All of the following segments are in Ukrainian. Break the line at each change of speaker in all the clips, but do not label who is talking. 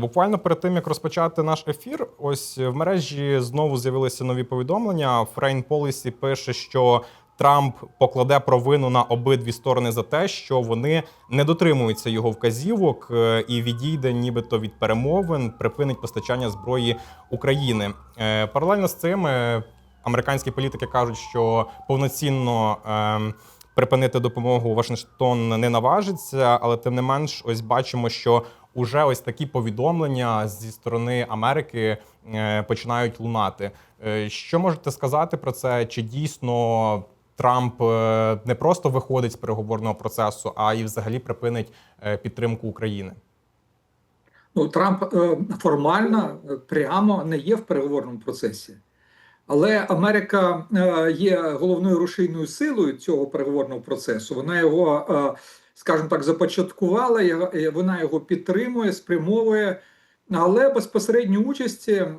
Буквально перед тим як розпочати наш ефір, ось в мережі знову з'явилися нові повідомлення. Foreign Policy пише, що Трамп покладе провину на обидві сторони за те, що вони не дотримуються його вказівок е, і відійде, нібито від перемовин, припинить постачання зброї України. Е, Паралельно з цим е, американські політики кажуть, що повноцінно. Припинити допомогу Вашингтон не наважиться, але тим не менш, ось бачимо, що уже ось такі повідомлення зі сторони Америки е, починають лунати. Е, Що можете сказати про це? Чи дійсно Трамп е, не просто виходить з переговорного процесу, а й взагалі припинить підтримку України?
Ну, Трамп формально прямо не є в переговорному процесі. Але Америка е, є головною рушійною силою цього переговорного процесу. Вона його, е, скажімо так, започаткувала, вона його підтримує, спрямовує. Але безпосередньої участі е,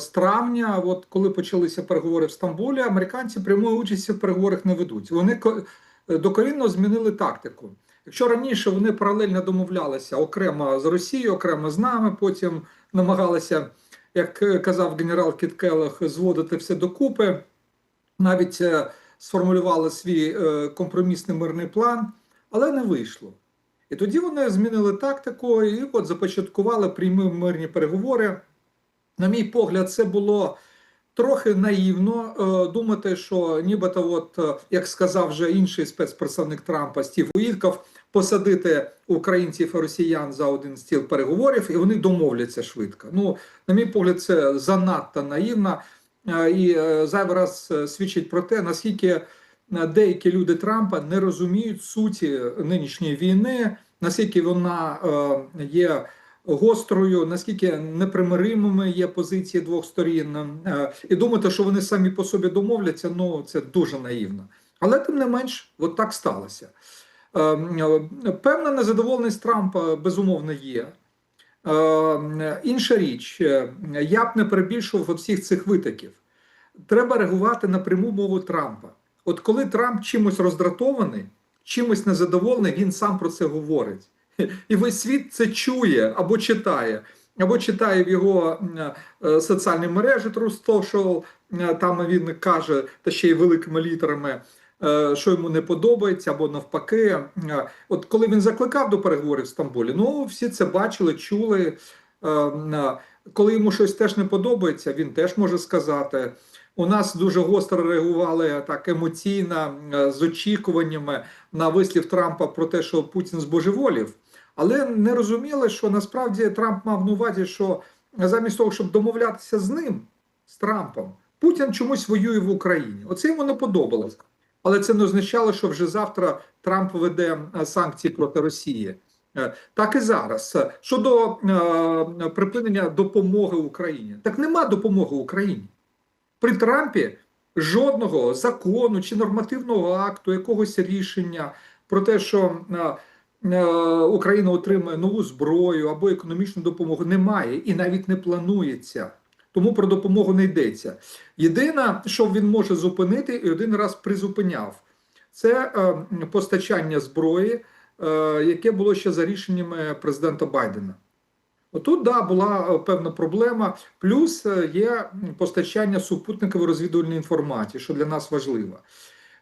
з травня, от коли почалися переговори в Стамбулі, американці прямої участі в переговорах не ведуть. Вони ко- докорінно змінили тактику. Якщо раніше вони паралельно домовлялися окремо з Росією, окремо з нами, потім намагалися, як е, казав генерал Кіт Келлог, зводити все докупи, навіть е, сформулювали свій е, компромісний мирний план, але не вийшло. І тоді вони змінили тактику і от започаткували прямі мирні переговори. На мій погляд, це було трохи наївно е, думати, що нібито, от, як сказав вже інший спецпредставник Трампа Стів Уітков, посадити українців і росіян за один стіл переговорів, і вони домовляться швидко. Ну, на мій погляд, це занадто наївно е, і е, зайвий раз е, свідчить про те, наскільки деякі люди Трампа не розуміють суті нинішньої війни, наскільки вона є гострою, наскільки непримиримими є позиції двох сторін, і думати, що вони самі по собі домовляться, ну це дуже наївно. Але тим не менш, от так сталося. Е, е, Певна незадоволеність Трампа безумовно є. Е, Інша річ, я б не перебільшував всіх цих витоків. Треба реагувати на пряму мову Трампа. От коли Трамп чимось роздратований, чимось незадоволений, він сам про це говорить. І весь світ це чує або читає, або читає в його е, е, соціальній мережі True е, там він каже, та ще й великими літерами, що йому не подобається, або навпаки. Е, От коли він закликав до переговорів в Стамбулі, ну всі це бачили, чули. Е, е, Коли йому щось теж не подобається, він теж може сказати. У нас дуже гостро реагували так емоційно е, з очікуваннями на вислів Трампа про те, що Путін збожеволів, але не розуміли, що насправді Трамп мав на увазі, що замість того, щоб домовлятися з ним, з Трампом, Путін чомусь воює в Україні. Оце йому не подобалось. Але це не означало, що вже завтра Трамп веде е, санкції проти Росії. Е, Так і зараз. Щодо е, припинення допомоги Україні, так нема допомоги Україні. При Трампі жодного закону чи нормативного акту, якогось рішення про те, що е, е, Україна отримає нову зброю або економічну допомогу, немає і навіть не планується. Тому про допомогу не йдеться. Єдине, що він може зупинити, і один раз призупиняв, це е, постачання зброї, е, яке було ще за рішеннями президента Байдена. Отут да, була е, певна проблема. Плюс є постачання супутникової розвідувальної інформації, що для нас важливо.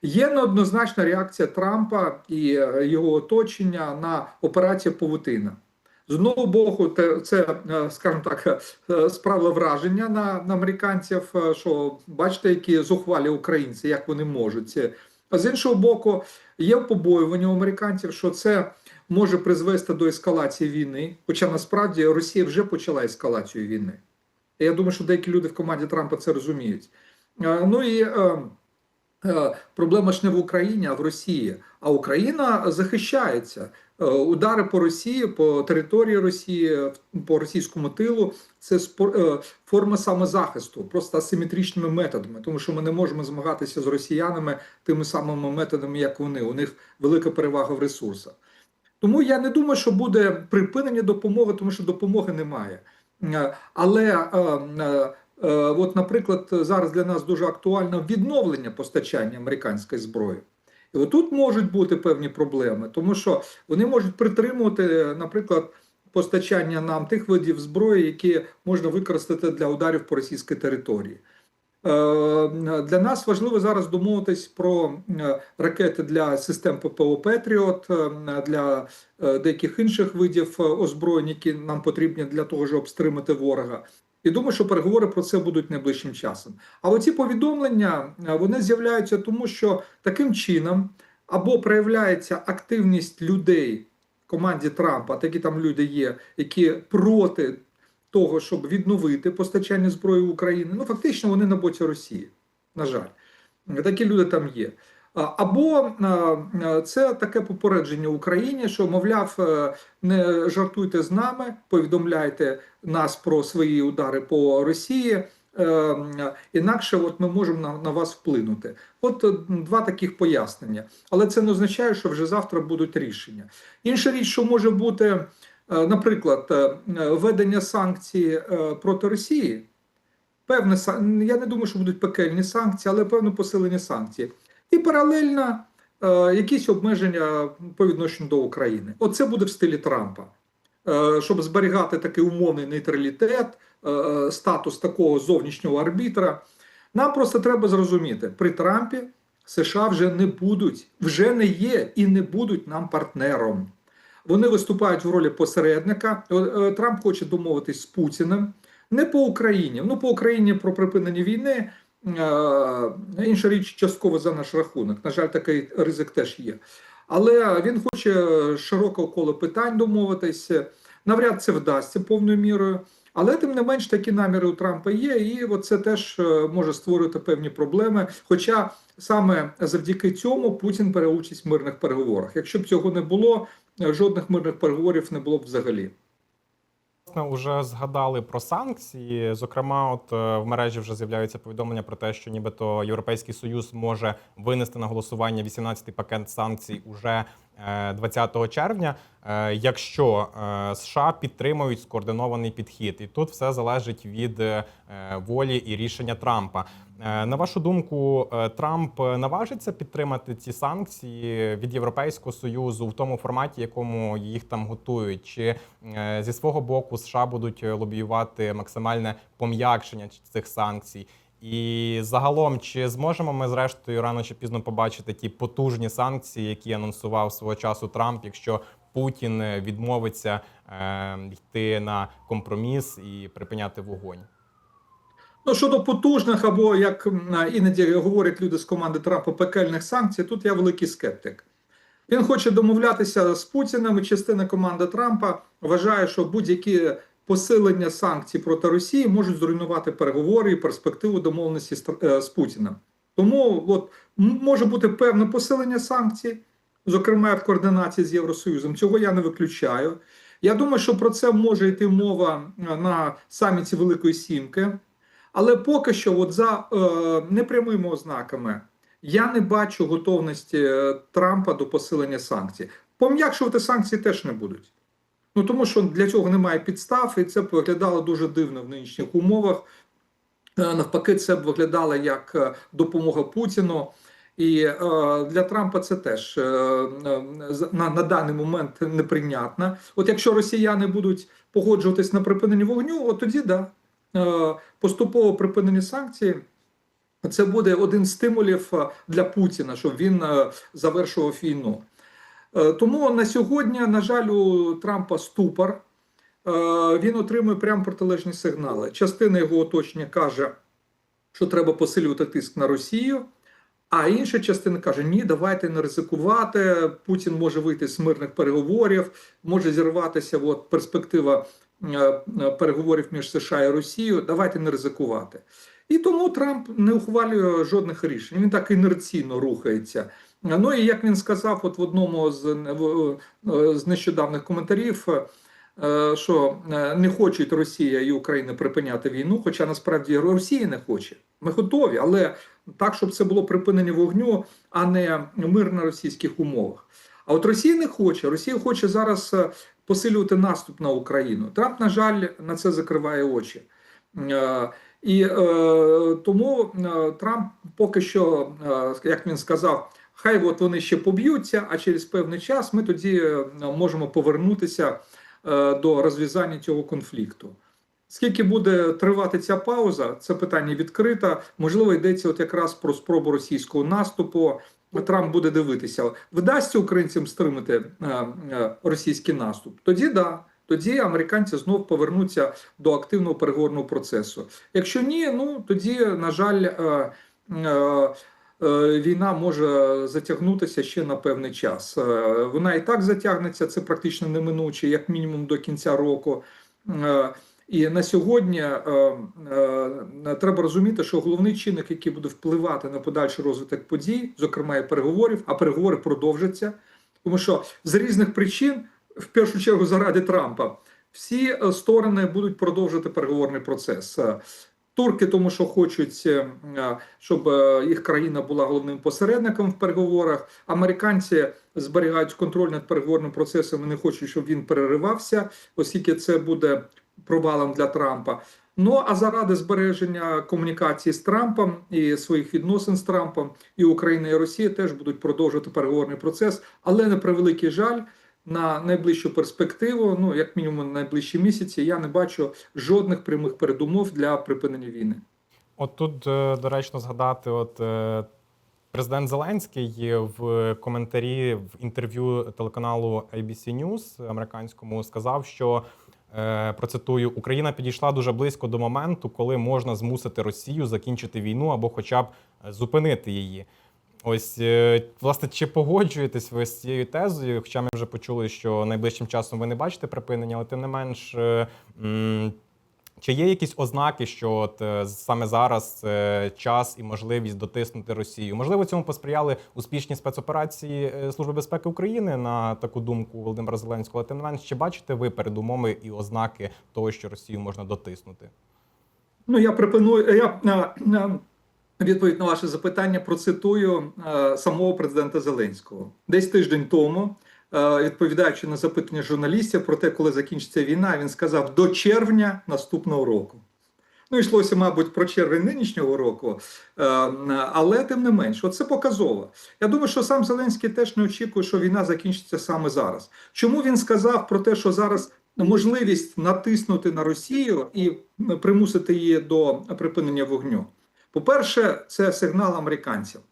Є неоднозначна реакція Трампа і його оточення на операцію Павутина. З одного боку, це, е, скажімо так, е, справило враження на, на американців, е, що бачите, які зухвалі українці, як вони можуть. А з іншого боку, є побоювання у американців, що це може призвести до ескалації війни. Хоча насправді Росія вже почала ескалацію війни. Я думаю, що деякі люди в команді Трампа це розуміють. Ну і проблема ж не в Україні, а в Росії. А Україна захищається. Е, Удари по Росії, по території Росії, по російському тилу це е, форма самозахисту, просто асиметричними методами, тому що ми не можемо змагатися з росіянами тими самими методами, як вони. У них велика перевага в ресурсах. Тому я не думаю, що буде припинення допомоги, тому що допомоги немає. Е, Але, е, е, е, от, наприклад, зараз для нас дуже актуально відновлення постачання американської зброї. І отут можуть бути певні проблеми, тому що вони можуть притримувати, наприклад, постачання нам тих видів зброї, які можна використати для ударів по російській території. Е, Для нас важливо зараз домовитись про е, ракети для систем ППО Петріот, е, для е, деяких інших видів е, озброєнь, які нам потрібні для того, щоб стримати ворога. І думаю, що переговори про це будуть найближчим часом. А оці повідомлення е, вони з'являються тому, що таким чином або проявляється активність людей в команді Трампа, такі там люди є, які проти того, щоб відновити постачання зброї в Україну. Ну фактично вони на боці Росії. На жаль, такі люди там є. Або це таке попередження Україні, що мовляв, е, не жартуйте з нами, повідомляйте нас про свої удари по Росії. е, Інакше, от ми можемо на, на вас вплинути. От е, два таких пояснення. Але це не означає, що вже завтра будуть рішення. Інша річ, що може бути, наприклад, введення санкцій проти Росії. Певне, я не думаю, що будуть пекельні санкції, але певне посилення санкцій. І паралельно е, якісь обмеження по відношенню до України. Оце буде в стилі Трампа. Е, щоб зберігати такий умовний нейтралітет, е, статус такого зовнішнього арбітра. Нам просто треба зрозуміти, при Трампі США вже не будуть, вже не є і не будуть нам партнером. Вони виступають в ролі посередника. Е, е, Трамп хоче домовитись з Путіним не по Україні. Ну, по Україні про припинення війни. Е, Інша річ частково за наш рахунок. На жаль, такий ризик теж є. Але він хоче широке коло питань домовитися. Навряд це вдасться повною мірою. Але тим не менш такі наміри у Трампа є, і це теж е, може створювати певні проблеми. Хоча саме завдяки цьому Путін бере участь в мирних переговорах. Якщо б цього не було, е, жодних мирних переговорів не було б взагалі.
Уже згадали про санкції. Зокрема, от е, в мережі вже з'являються повідомлення про те, що нібито Європейський Союз може винести на голосування 18-й пакет санкцій уже е, 20 червня, е, якщо е, США підтримують скоординований підхід, і тут все залежить від е, волі і рішення Трампа. Е, На вашу думку, е, Трамп наважиться підтримати ці санкції від Європейського союзу в тому форматі, якому їх там готують, чи е, зі свого боку США будуть лобіювати максимальне пом'якшення цих санкцій? І загалом, чи зможемо ми зрештою рано чи пізно побачити ті потужні санкції, які анонсував свого часу Трамп, якщо Путін відмовиться е, йти на компроміс і припиняти вогонь?
Ну, щодо потужних, або як іноді говорять люди з команди Трампа, пекельних санкцій, тут я великий скептик. Він хоче домовлятися з Путіним, і частина команди Трампа вважає, що будь-які посилення санкцій проти Росії можуть зруйнувати переговори і перспективу домовленості з, е, Путіним. Тому от, може бути певне посилення санкцій, зокрема в координації з Євросоюзом. Цього я не виключаю. Я думаю, що про це може йти мова е, на саміті Великої Сімки. Але поки що, от за е, непрямими ознаками, я не бачу готовності е, Трампа до посилення санкцій. Пом'якшувати санкції теж не будуть. Ну тому що для цього немає підстав, і це б виглядало дуже дивно в нинішніх умовах. Е, навпаки, це б виглядало як е, допомога Путіну. І е, для Трампа це теж е, на, на даний момент неприйнятно. От якщо росіяни будуть погоджуватись на припинення вогню, от тоді да. Е, поступове припинення санкцій. Це буде один з стимулів е, для Путіна, щоб він е, завершував війну. Тому на сьогодні, на жаль, у Трампа ступор. Він отримує прямо протилежні сигнали. Частина його оточення каже, що треба посилювати тиск на Росію. А інша частина каже: ні, давайте не ризикувати. Путін може вийти з мирних переговорів, може зірватися от, перспектива переговорів між США і Росією. Давайте не ризикувати. І тому Трамп не ухвалює жодних рішень. Він так інерційно рухається. Ну і як він сказав, от в одному з, е, з нещодавних коментарів. е, Що е, не хочуть Росія і Україна припиняти війну, хоча насправді Росія не хоче. Ми готові, але так, щоб це було припинення вогню, а не мир на російських умовах. А от Росія не хоче. Росія хоче зараз е, посилювати наступ на Україну. Трамп, на жаль, на це закриває очі. Е, І е, тому е, Трамп поки що, як він сказав, хай от вони ще поб'ються, а через певний час ми тоді можемо повернутися до розв'язання цього конфлікту. Скільки буде тривати ця пауза, це питання відкрите. Можливо, йдеться от якраз про спробу російського наступу. Трамп буде дивитися, вдасться українцям стримати е, е, російський наступ. Тоді да, тоді американці знов повернуться до активного переговорного процесу. Якщо ні, ну тоді, на жаль, е, війна може затягнутися ще на певний час. Вона і так затягнеться, це практично неминуче, як мінімум до кінця року. Е, І на сьогодні е, е, треба розуміти, що головний чинник, який буде впливати на подальший розвиток подій, зокрема і переговорів, а переговори продовжаться, тому що з різних причин, в першу чергу заради Трампа, всі е, сторони будуть продовжувати переговорний процес. Е, Турки, тому що хочуть, е, е, щоб е, їх країна була головним посередником в переговорах. Американці зберігають контроль над переговорним процесом і не хочуть, щоб він переривався, оскільки це буде провалом для Трампа. Ну а заради збереження комунікації з Трампом і своїх відносин з Трампом, і Україна і Росія теж будуть продовжувати переговорний процес, але на превеликий жаль. На найближчу перспективу, ну як мінімум на найближчі місяці, я не бачу жодних прямих передумов для припинення війни.
От тут е, доречно згадати, от е, президент Зеленський в коментарі в інтерв'ю телеканалу ABC News американському сказав, що процитую: Україна підійшла дуже близько до моменту, коли можна змусити Росію закінчити війну або, хоча б е, зупинити її. Ось е, власне, чи погоджуєтесь ви з цією тезою? Хоча ми вже почули, що найближчим часом ви не бачите припинення, але тим не менш. Чи є якісь ознаки, що от е, саме зараз е, час і можливість дотиснути Росію? Можливо, цьому посприяли успішні спецоперації е, Служби безпеки України на таку думку Володимира Зеленського. Тим не менш, чи бачите ви передумови і ознаки того, що Росію можна дотиснути?
Ну я пропоную я відповідь на ваше запитання процитую самого президента Зеленського десь тиждень тому. Е, Відповідаючи на запитання журналістів про те, коли закінчиться війна, він сказав до червня наступного року. Ну, йшлося, мабуть, про червень нинішнього року, е, але тим не менш, оце показово. Я думаю, що сам Зеленський теж не очікує, що війна закінчиться саме зараз. Чому він сказав про те, що зараз можливість натиснути на Росію і примусити її до припинення вогню? По-перше, це сигнал американцям.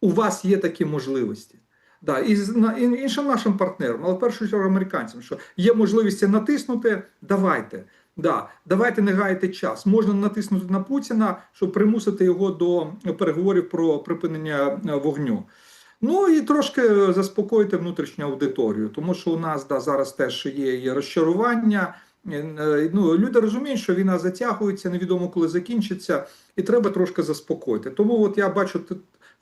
У вас є такі можливості. Да, і іншим нашим партнерам, але в першу чергу американцям, що є можливість натиснути, давайте. Да, давайте не гаяти час. Можна натиснути на Путіна, щоб примусити його до переговорів про припинення е, вогню. Ну і трошки заспокоїти внутрішню аудиторію, тому що у нас да, зараз теж є і розчарування. Е, е, Ну, люди розуміють, що війна затягується, невідомо коли закінчиться, і треба трошки заспокоїти. Тому от я бачу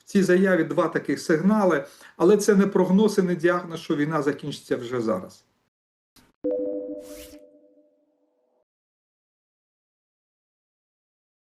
цій заяві два таких сигнали, але це не прогноз і не діагноз, що війна закінчиться вже зараз.